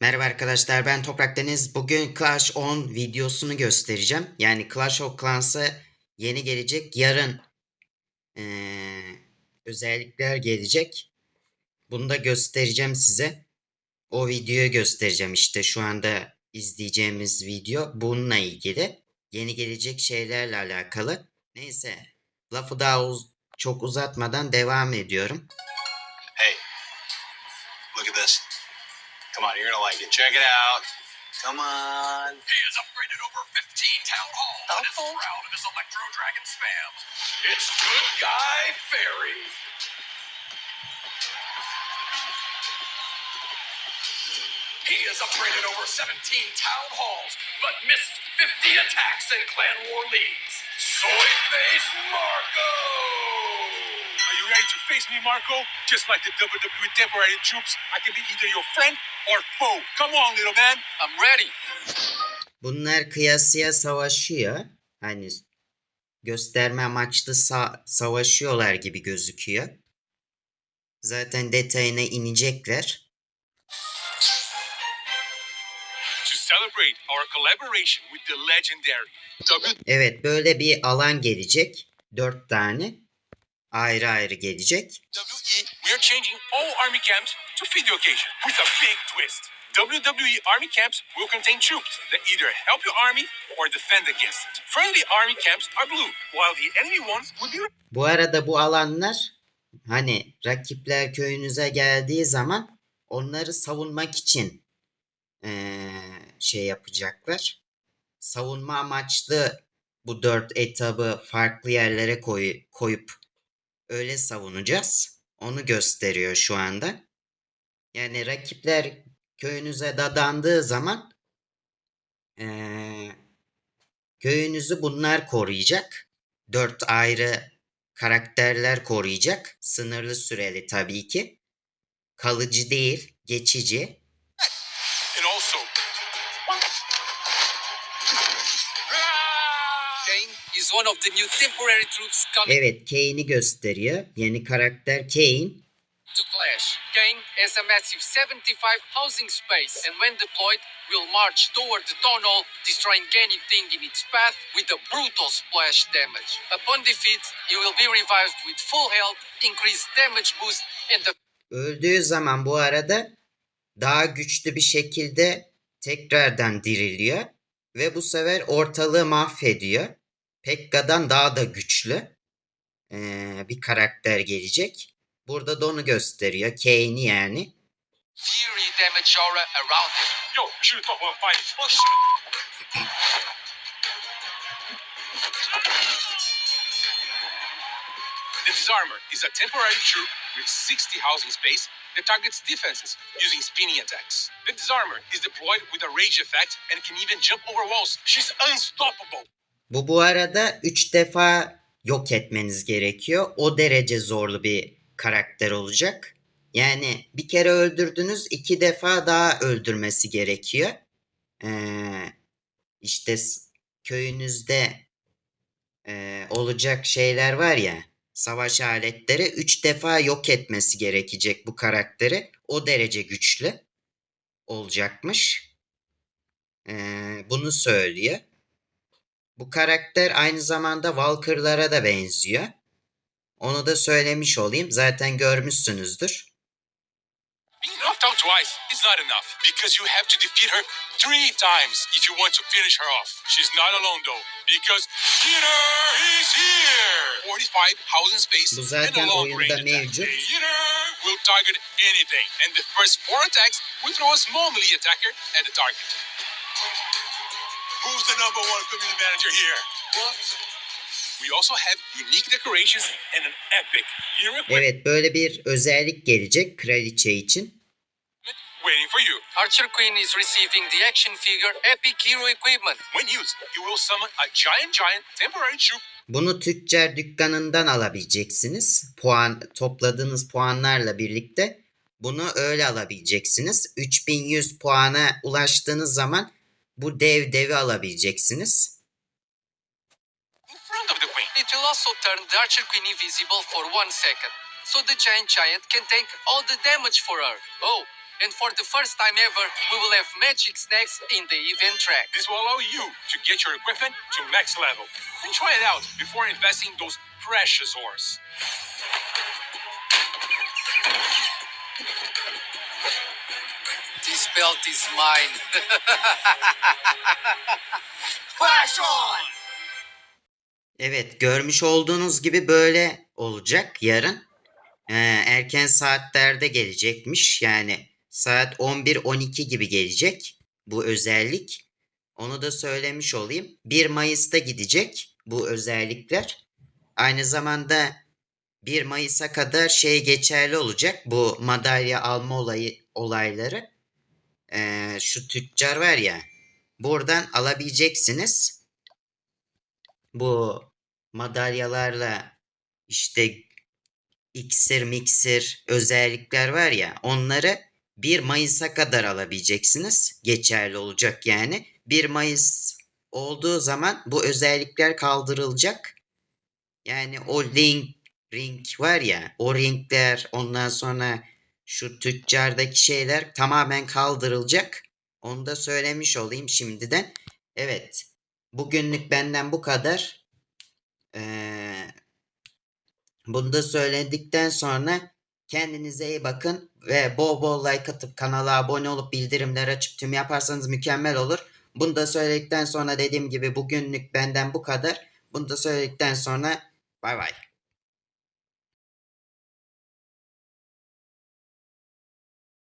Merhaba arkadaşlar ben Toprak Deniz. Bugün Clash 10 videosunu göstereceğim. Yani Clash of Clans'a yeni gelecek. Yarın eee, özellikler gelecek. Bunu da göstereceğim size. O videoyu göstereceğim işte şu anda izleyeceğimiz video bununla ilgili. Yeni gelecek şeylerle alakalı. Neyse lafı daha uz- çok uzatmadan devam ediyorum. Hey, look at this. Come on, you're gonna like it. Check it out. Come on. He has upgraded over 15 town halls and is proud of his Electro Dragon spam. It's Good Guy Fairy. He has upgraded over 17 town halls, but missed 50 attacks in Clan War leagues. Soy Face Marco! Ready to face me, Marco? Just like the WWE temporary troops, I can be either your friend or foe. Come on, little man. I'm ready. Bunlar kıyasıya savaşıyor. Hani gösterme amaçlı sa- savaşıyorlar gibi gözüküyor. Zaten detayına inecekler. To celebrate our collaboration with the legendary WWE Evet böyle bir alan gelecek. Dört tane. Ayrı ayrı gelecek. E, we are changing all army camps to fit the occasion with a big twist. WWE army camps will contain troops that either help your army or defend against it. Friendly army camps are blue, while the enemy ones will be Bu arada bu alanlar hani rakipler köyünüze geldiği zaman onları savunmak için eee, şey yapacaklar. Savunma amaçlı bu dört etabı farklı yerlere koy, koyup öyle savunacağız. Onu gösteriyor şu anda. Yani rakipler köyünüze dadandığı zaman eee, köyünüzü bunlar koruyacak. Dört ayrı karakterler koruyacak. Sınırlı süreli tabii ki. Kalıcı değil, geçici. and also Evet, Kane'i gösteriyor. Yeni karakter Kane. to Clash. Kane has a massive 75 housing space and when deployed will march toward the hall, destroying anything in its path with a brutal splash damage. Upon defeat, he will be revived with full health, increased damage boost, and the Öldüğü zaman bu arada daha güçlü bir şekilde tekrardan diriliyor. Ve bu sefer ortalığı mahvediyor. Pekka'dan daha da güçlü ee, bir karakter gelecek. Burada da onu gösteriyor. Kane'i yani. The Disarmer is a temporary troop with 60 housing space that targets defenses using spinning attacks. The Disarmer is deployed with a rage effect and can even jump over walls. She's unstoppable. Bu bu arada 3 defa yok etmeniz gerekiyor. O derece zorlu bir karakter olacak. Yani bir kere öldürdünüz iki defa daha öldürmesi gerekiyor. Ee, işte köyünüzde e, olacak şeyler var ya savaş aletleri 3 defa yok etmesi gerekecek bu karakteri. O derece güçlü olacakmış. Ee, bunu söylüyor. Bu karakter aynı zamanda Walker'lara da benziyor. Onu da söylemiş olayım. Zaten görmüşsünüzdür. Being knocked out twice is not enough because you have to defeat her three times if you want to finish her off. She's not alone though because Peter is here. 45 housing space Bu zaten oyunda mevcut. Peter will target anything and the first four attacks will throw a small melee attacker at the target. Who's the number one community manager here? What? We also have unique decorations and an epic hero equipment Evet böyle bir özellik gelecek kraliçe için. waiting for you. Archer Queen is receiving the action figure Epic Hero Equipment. When used, you will summon a giant giant temporary troop Bunu tüccar dükkanından alabileceksiniz. Puan topladığınız puanlarla birlikte bunu öyle alabileceksiniz. 3100 puana ulaştığınız zaman bu dev devi alabileceksiniz. in front of the queen. It will also turn the Archer Queen invisible for one second, so the Giant Giant can take all the damage for her. Oh, And for the first time ever, we will have magic snacks in the event track. This will allow you to get your equipment to max level. And try it out before investing those precious ores. Belt is mine. Flash on! Evet görmüş olduğunuz gibi böyle olacak yarın. Ee, erken saatlerde gelecekmiş. Yani saat 11-12 gibi gelecek bu özellik. Onu da söylemiş olayım. 1 Mayıs'ta gidecek bu özellikler. Aynı zamanda 1 Mayıs'a kadar şey geçerli olacak. Bu madalya alma olayı olayları. Ee, şu tüccar var ya. Buradan alabileceksiniz. Bu madalyalarla işte iksir miksir özellikler var ya onları 1 Mayıs'a kadar alabileceksiniz. Geçerli olacak yani. 1 Mayıs olduğu zaman bu özellikler kaldırılacak. Yani o link ring var ya o ringler ondan sonra şu tüccardaki şeyler tamamen kaldırılacak. Onu da söylemiş olayım şimdiden. Evet. Bugünlük benden bu kadar. Ee, bunu da söyledikten sonra kendinize iyi bakın ve bol bol like atıp kanala abone olup bildirimler açıp tüm yaparsanız mükemmel olur. Bunu da söyledikten sonra dediğim gibi bugünlük benden bu kadar. Bunu da söyledikten sonra bay bay.